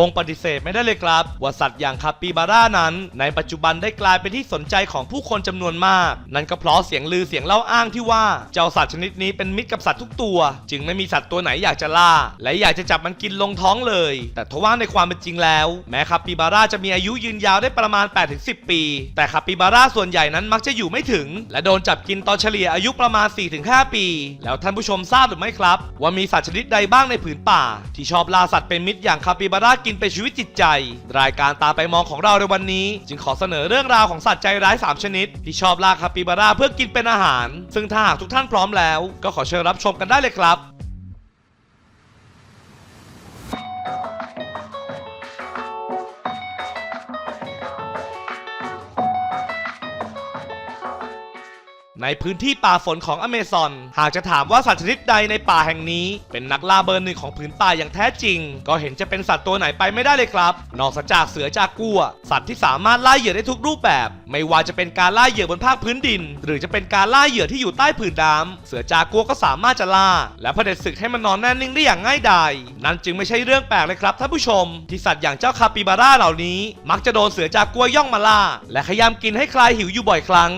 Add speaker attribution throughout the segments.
Speaker 1: คงปฏิเสธไม่ได้เลยครับ ว่าสัตว์อย่างคาปิบาร่านั้น ในปัจจุบันได้กลายเป็นที่สนใจของผู้คนจำนวนมาก นั่นก็เพราะเสียงลือเสียงเล่าอ้างที่ว่า เจ้าสัตว์ชนิดนี้เป็นมิตรกับสัตว์ทุกตัว จึงไม่มีสัตว์ตัวไหนอยากจะล่า และอยากจะจับมันกินลงท้องเลย แต่ทว่าในความเป็นจริงแล้ว แม้คาปิบาร่าจะมีอายุยืนยาวได้ประมาณ 8-10 ปี แต่คาปิบาร่าส่วนใหญ่นั้นมักจะอยู่ไม่ถึง และโดนจับกินตอนเฉลี่ยอายุประมาณ 4-5 ปี แล้วท่านผู้ชมทราบหรือไม่ครับ ว่ามีสัตว์ชนิดใดบ้างในผืนป่า ที่ชอบล่าสัตว์เป็นมิตรอย่างคาปิบาร่ากินเป็นชีวิตจิตใจ รายการตาไปมองของเราในวันนี้ จึงขอเสนอเรื่องราวของสัตว์ใจร้าย 3 ชนิด ที่ชอบล่าคาปิบาร่าเพื่อกินเป็นอาหาร ซึ่งถ้าหากทุกท่านพร้อมแล้ว ก็ขอเชิญรับชมกันได้เลยครับ ในพื้นที่ป่าฝนของอเมซอน หากจะถามว่าสัตว์ชนิดใดในป่าแห่งนี้ เป็นนักล่าเบอร์หนึ่งของผืนป่าอย่างแท้จริง ก็เห็นจะเป็นสัตว์ตัวไหนไปไม่ได้เลยครับ นอกจากเสือจากกัว สัตว์ที่สามารถล่าเหยื่อได้ทุกรูปแบบ ไม่ว่าจะเป็นการล่าเหยื่อบนภาคพื้นดิน หรือจะเป็นการล่าเหยื่อที่อยู่ใต้ผืนน้ำเสือจากกัวก็สามารถจะล่า และเผด็จศึกให้มันนอนแน่นิ่งได้อย่างง่ายดายนั่นจึงไม่ใช่เรื่องแปลกเลยครับท่านผู้ชม ที่สัตว์อย่างเจ้าคาปิบาร่าเหล่านี้ มักจะโดนเสือจากกัวย่องมาล่า และขยำกินให้คลายหิวอยู่บ่อยครั้ง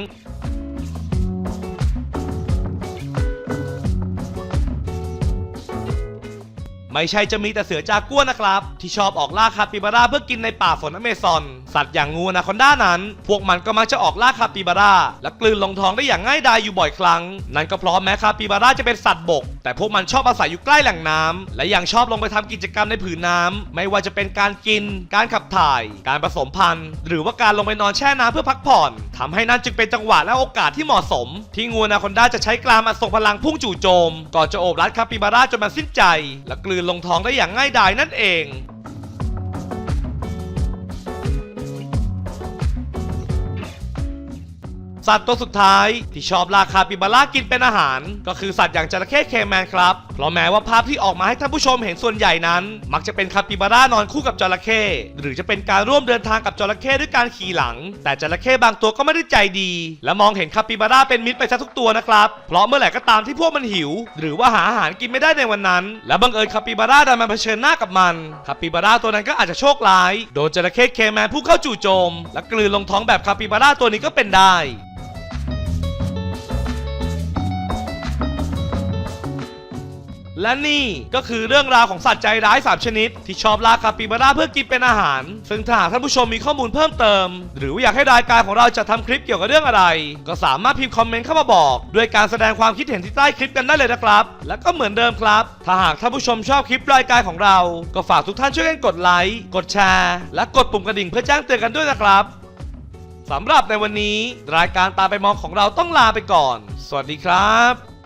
Speaker 1: ไม่ใช่จะมีแต่เสือจากัวนะครับ ที่ชอบออกล่าคาปิบาร่าเพื่อกินในป่าฝนอเมซอน สัตว์อย่างงูนาคอนด้านั้น พวกมันก็มักจะออกล่าคาปิบาร่าและกลืนลงท้องได้อย่างง่ายดายอยู่บ่อยครั้ง นั่นก็เพราะแม้คาปิบาร่าจะเป็นสัตว์บก แต่พวกมันชอบอาศัยอยู่ใกล้แหล่งน้ำและยังชอบลงไปทำกิจกรรมในผืนน้ำไม่ว่าจะเป็นการกิน การขับถ่าย การผสมพันธุ์ หรือว่าการลงไปนอนแช่น้ำเพื่อพักผ่อนทำให้นั่นจึงเป็นจังหวะและโอกาสที่เหมาะสม ที่งูนาคอนด้าจะใช้กรามอันทรงพลังพุ่งจู่โจมก่อนจะโอบรัดคาปิบาร่าจนมันสิ้นใจ และกลืนลงท้องได้อย่างง่ายดายนั่นเองสัตว์ตัวสุดท้ายที่ชอบล่าคาปิบาร่ากินเป็นอาหาร ก็คือสัตว์อย่างจระเข้เคแมนครับ เพราะแม้ว่าภาพที่ออกมาให้ท่านผู้ชมเห็นส่วนใหญ่นั้น มักจะเป็นคาปิบาร่านอนคู่กับจระเข้หรือจะเป็นการร่วมเดินทางกับจระเข้ด้วยการขี่หลัง แต่จระเข้บางตัวก็ไม่ได้ใจดี และมองเห็นคาปิบาร่าเป็นมิตรไปซะทุกตัวนะครับเพราะเมื่อไหร่ก็ตามที่พวกมันหิว หรือว่าหาอาหารกินไม่ได้ในวันนั้น และบังเอิญคาปิบาร่าดันมาเผชิญหน้ากับมันคาปิบาร่าตัวนั้นก็อาจจะโชคร้ายโดนจระเข้เคแมนพุ่งเข้าจู่โจม และกลืนลงท้องแบบคาปิบาร่าตัวนี้ก็เป็นได้ และนี่ก็คือเรื่องราวของสัตว์ใจร้าย 3 ชนิด ที่ชอบล่าคาปิบาร่าเพื่อกินเป็นอาหาร ซึ่งถ้าหากท่านผู้ชมมีข้อมูลเพิ่มเติม หรือว่าอยากให้รายการของเราจะทำคลิปเกี่ยวกับเรื่องอะไร ก็สามารถพิมพ์คอมเมนต์เข้ามาบอก ด้วยการแสดงความคิดเห็นที่ใต้คลิปกันได้เลยนะครับ และก็เหมือนเดิมครับ ถ้าหากท่านผู้ชมชอบคลิปรายการของเรา ก็ฝากทุกท่านช่วยกันกดไลค์ กดแชร์ และกดปุ่มกระดิ่งเพื่อแจ้งเตือนกันด้วยนะครับสำหรับในวันนี้ รายการตามไปมองของเราต้องลาไปก่อน สวัสดีครับ